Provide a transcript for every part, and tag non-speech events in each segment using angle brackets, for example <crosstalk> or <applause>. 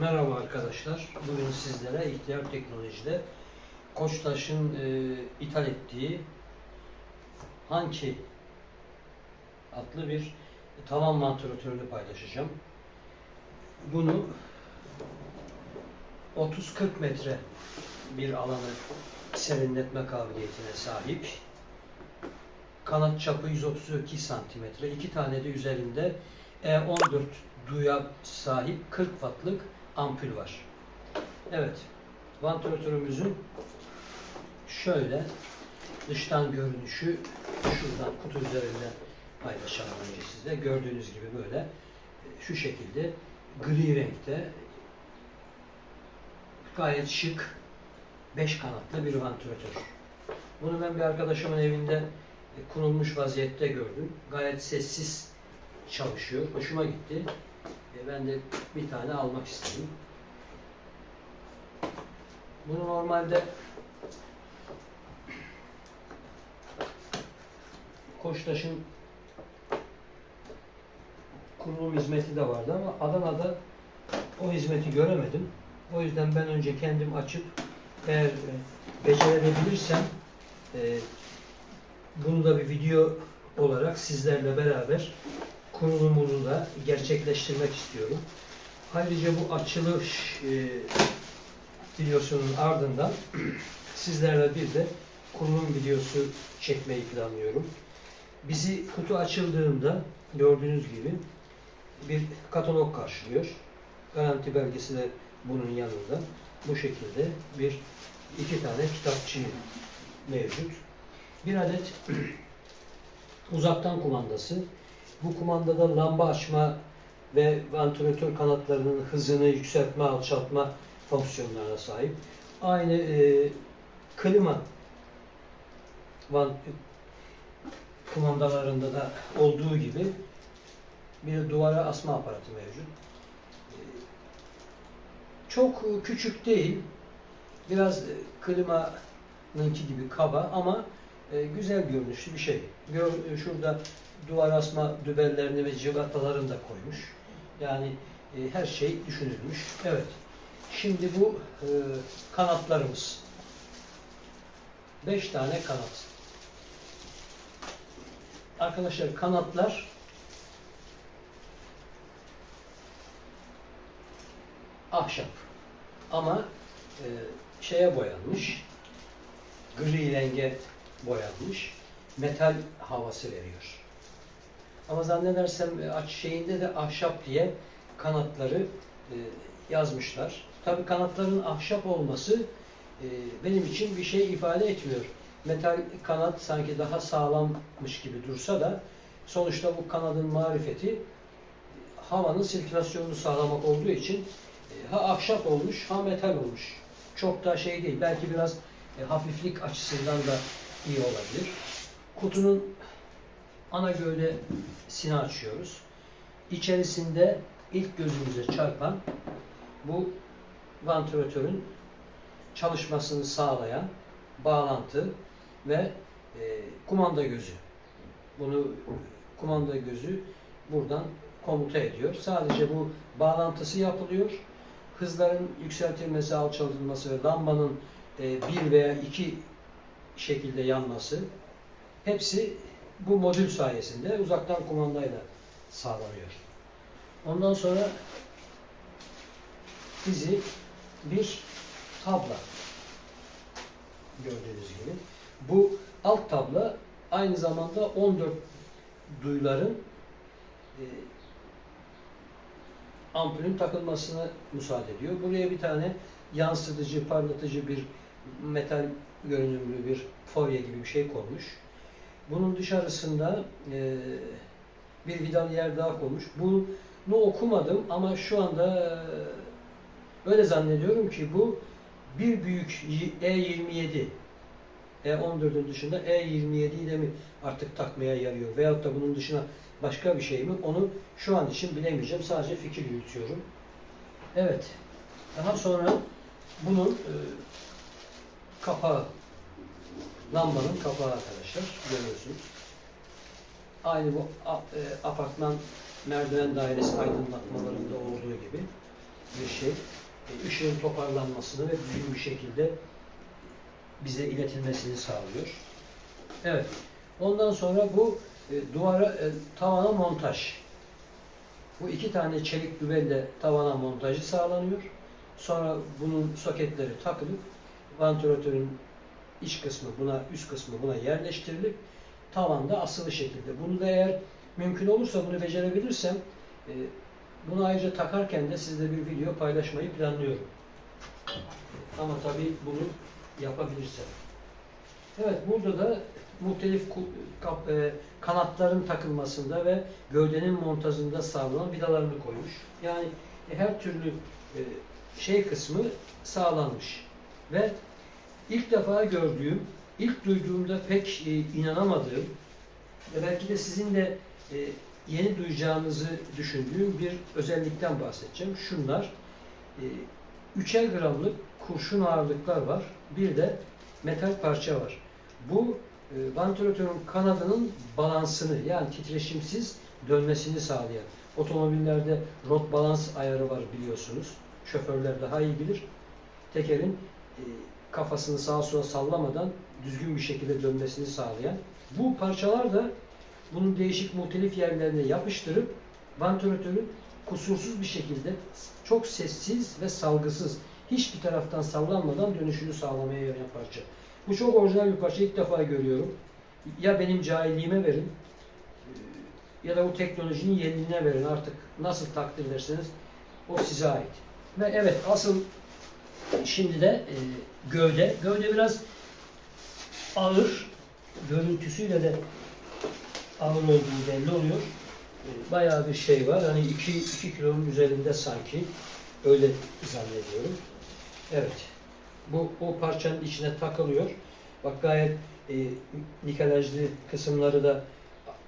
Merhaba arkadaşlar. Bugün sizlere ihtiyar teknolojide Koçtaş'ın e, ithal ettiği Hanki adlı bir tavan vantilatörünü paylaşacağım. Bunu 30-40 metre bir alanı serinletme kabiliyetine sahip. Kanat çapı 132 santimetre. iki tane de üzerinde E14 duya sahip 40 wattlık ampul var. Evet. Vantilatörümüzün şöyle dıştan görünüşü şuradan kutu üzerinde paylaşalım önce sizle. Gördüğünüz gibi böyle şu şekilde gri renkte gayet şık 5 kanatlı bir vantilatör. Bunu ben bir arkadaşımın evinde kurulmuş vaziyette gördüm. Gayet sessiz çalışıyor. Hoşuma gitti. E, ben de bir tane almak istedim. Bunu normalde Koçtaş'ın kurulum hizmeti de vardı ama Adana'da o hizmeti göremedim. O yüzden ben önce kendim açıp eğer e, becerebilirsem e, bunu da bir video olarak sizlerle beraber kurulumunu da gerçekleştirmek istiyorum. Ayrıca bu açılış e, videosunun ardından <clears throat> sizlerle bir de kurulum videosu çekmeyi planlıyorum. Bizi kutu açıldığında gördüğünüz gibi bir katalog karşılıyor. Garanti belgesi de bunun yanında. Bu şekilde bir iki tane kitapçı mevcut. Bir adet <clears throat> uzaktan kumandası. Bu kumandada lamba açma ve vantilatör kanatlarının hızını yükseltme, alçaltma fonksiyonlarına sahip. Aynı e, klima van, kumandalarında da olduğu gibi bir duvara asma aparatı mevcut. E, çok küçük değil. Biraz e, klimanınki gibi kaba ama e, güzel görünüşlü bir şey. Gör, e, şurada duvar asma dübellerini ve cıvatalarını da koymuş. Yani e, her şey düşünülmüş. Evet. Şimdi bu e, kanatlarımız. Beş tane kanat. Arkadaşlar kanatlar ahşap. Ama e, şeye boyanmış. Gri renge boyanmış. Metal havası veriyor. Ama zannedersem e, aç şeyinde de ahşap diye kanatları e, yazmışlar. Tabi kanatların ahşap olması e, benim için bir şey ifade etmiyor. Metal kanat sanki daha sağlammış gibi dursa da sonuçta bu kanadın marifeti havanın sirkülasyonunu sağlamak olduğu için ha ahşap olmuş ha metal olmuş. Çok da şey değil. Belki biraz hafiflik açısından da iyi olabilir. Kutunun ana gövdesini açıyoruz. İçerisinde ilk gözümüze çarpan bu vantilatörün çalışmasını sağlayan bağlantı ve e, kumanda gözü. Bunu kumanda gözü buradan komuta ediyor. Sadece bu bağlantısı yapılıyor. Hızların yükseltilmesi, alçaltılması ve lambanın e, bir veya iki şekilde yanması hepsi bu modül sayesinde uzaktan kumandayla sağlanıyor. Ondan sonra bizi bir tabla gördüğünüz gibi. Bu alt tabla aynı zamanda 14 duyuların e, ampulün takılmasına müsaade ediyor. Buraya bir tane yansıtıcı, parlatıcı bir metal görünümlü bir folye gibi bir şey konmuş. Bunun dışarısında e, bir vidal yer daha konmuş. Bunu okumadım ama şu anda e, öyle zannediyorum ki bu bir büyük E27 E14'ün dışında E27'yi de mi artık takmaya yarıyor? Veyahut da bunun dışına başka bir şey mi? Onu şu an için bilemeyeceğim. Sadece fikir yürütüyorum. Evet. Daha sonra bunun e, kapağı lambanın kapağı arkadaşlar. Görüyorsunuz. Aynı bu e, apartman merdiven dairesi aydınlatmalarında olduğu gibi. bir şey. E, ışığın toparlanmasını ve düzgün bir şekilde bize iletilmesini sağlıyor. Evet. Ondan sonra bu e, duvara, e, tavana montaj. Bu iki tane çelik dübelle tavana montajı sağlanıyor. Sonra bunun soketleri takılıp vantilatörün iç kısmı buna, üst kısmı buna yerleştirilip tavanda asılı şekilde. Bunu da eğer mümkün olursa bunu becerebilirsem e, bunu ayrıca takarken de sizle bir video paylaşmayı planlıyorum. Ama tabii bunu yapabilirsem. Evet burada da muhtelif e, kanatların takılmasında ve gövdenin montajında sağlanan vidalarını koymuş. Yani her türlü e, şey kısmı sağlanmış. Ve ilk defa gördüğüm, ilk duyduğumda pek e, inanamadığım ve belki de sizin de e, yeni duyacağınızı düşündüğüm bir özellikten bahsedeceğim. Şunlar, e, üçer gramlık kurşun ağırlıklar var. Bir de metal parça var. Bu e, vantilatörün kanadının balansını yani titreşimsiz dönmesini sağlayan. Otomobillerde rot balans ayarı var biliyorsunuz. Şoförler daha iyi bilir. Tekerin kafasını sağa sola sallamadan düzgün bir şekilde dönmesini sağlayan. Bu parçalar da bunun değişik muhtelif yerlerine yapıştırıp vantilatörün kusursuz bir şekilde çok sessiz ve salgısız hiçbir taraftan sallanmadan dönüşünü sağlamaya yarayan parça. Bu çok orijinal bir parça. İlk defa görüyorum. Ya benim cahilliğime verin ya da bu teknolojinin yeniliğine verin. Artık nasıl takdir ederseniz o size ait. Ve evet asıl şimdi de e, gövde. Gövde biraz ağır. Görüntüsüyle de ağır olduğu belli oluyor. E, bayağı bir şey var. Hani 2 2 kilonun üzerinde sanki. Öyle zannediyorum. Evet. Bu o parçanın içine takılıyor. Bak gayet e, nikelajlı kısımları da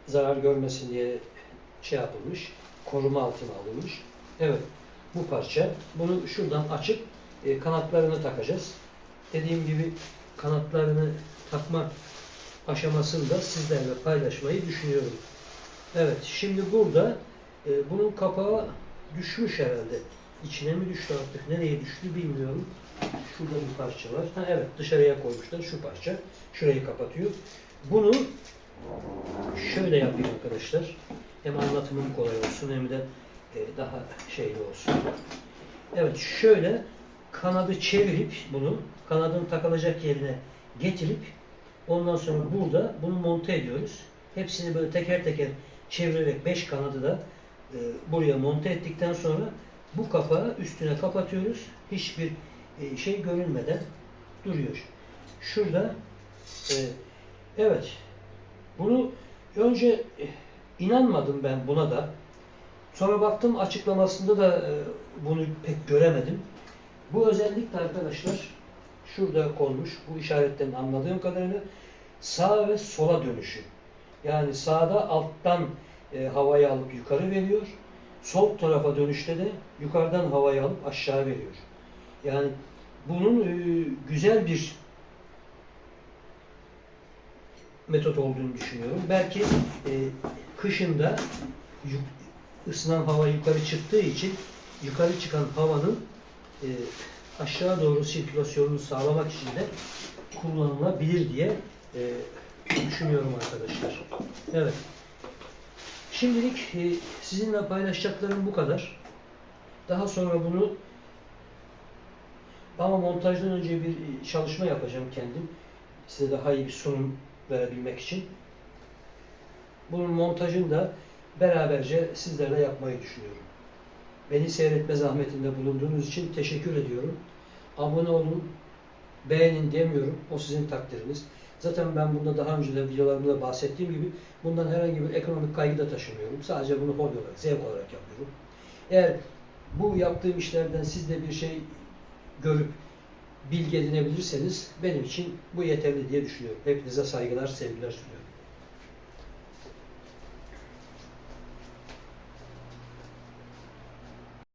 zarar görmesin diye şey yapılmış. Koruma altına alınmış. Evet. Bu parça. Bunu şuradan açıp e, kanatlarını takacağız. Dediğim gibi kanatlarını takma aşamasını da sizlerle paylaşmayı düşünüyorum. Evet. Şimdi burada e, bunun kapağı düşmüş herhalde. İçine mi düştü artık? Nereye düştü bilmiyorum. Şurada bir parça var. Ha, evet dışarıya koymuşlar şu parça. Şurayı kapatıyor. Bunu şöyle yapayım arkadaşlar. Hem anlatımım kolay olsun hem de e, daha şeyli olsun. Evet şöyle kanadı çevirip bunu kanadın takılacak yerine getirip ondan sonra burada bunu monte ediyoruz. Hepsini böyle teker teker çevirerek beş kanadı da e, buraya monte ettikten sonra bu kapağı üstüne kapatıyoruz. Hiçbir e, şey görünmeden duruyor. Şurada e, evet bunu önce e, inanmadım ben buna da. Sonra baktım açıklamasında da e, bunu pek göremedim. Bu özellik de arkadaşlar şurada konmuş. Bu işaretten anladığım kadarıyla sağ ve sola dönüşü. Yani sağda alttan e, havayı alıp yukarı veriyor. Sol tarafa dönüşte de yukarıdan havayı alıp aşağı veriyor. Yani bunun e, güzel bir metot olduğunu düşünüyorum. Belki e, kışında ısınan hava yukarı çıktığı için yukarı çıkan havanın e, aşağı doğru sirkülasyonunu sağlamak için de kullanılabilir diye e, düşünüyorum arkadaşlar. Evet. Şimdilik e, sizinle paylaşacaklarım bu kadar. Daha sonra bunu ama montajdan önce bir çalışma yapacağım kendim. Size daha iyi bir sunum verebilmek için. Bunun montajını da beraberce sizlerle yapmayı düşünüyorum. Beni seyretme zahmetinde bulunduğunuz için teşekkür ediyorum. Abone olun, beğenin demiyorum. O sizin takdiriniz. Zaten ben bunda daha önce de videolarımda bahsettiğim gibi bundan herhangi bir ekonomik kaygı da taşımıyorum. Sadece bunu hobi olarak, zevk olarak yapıyorum. Eğer bu yaptığım işlerden siz de bir şey görüp bilgi edinebilirseniz benim için bu yeterli diye düşünüyorum. Hepinize saygılar, sevgiler sunuyorum.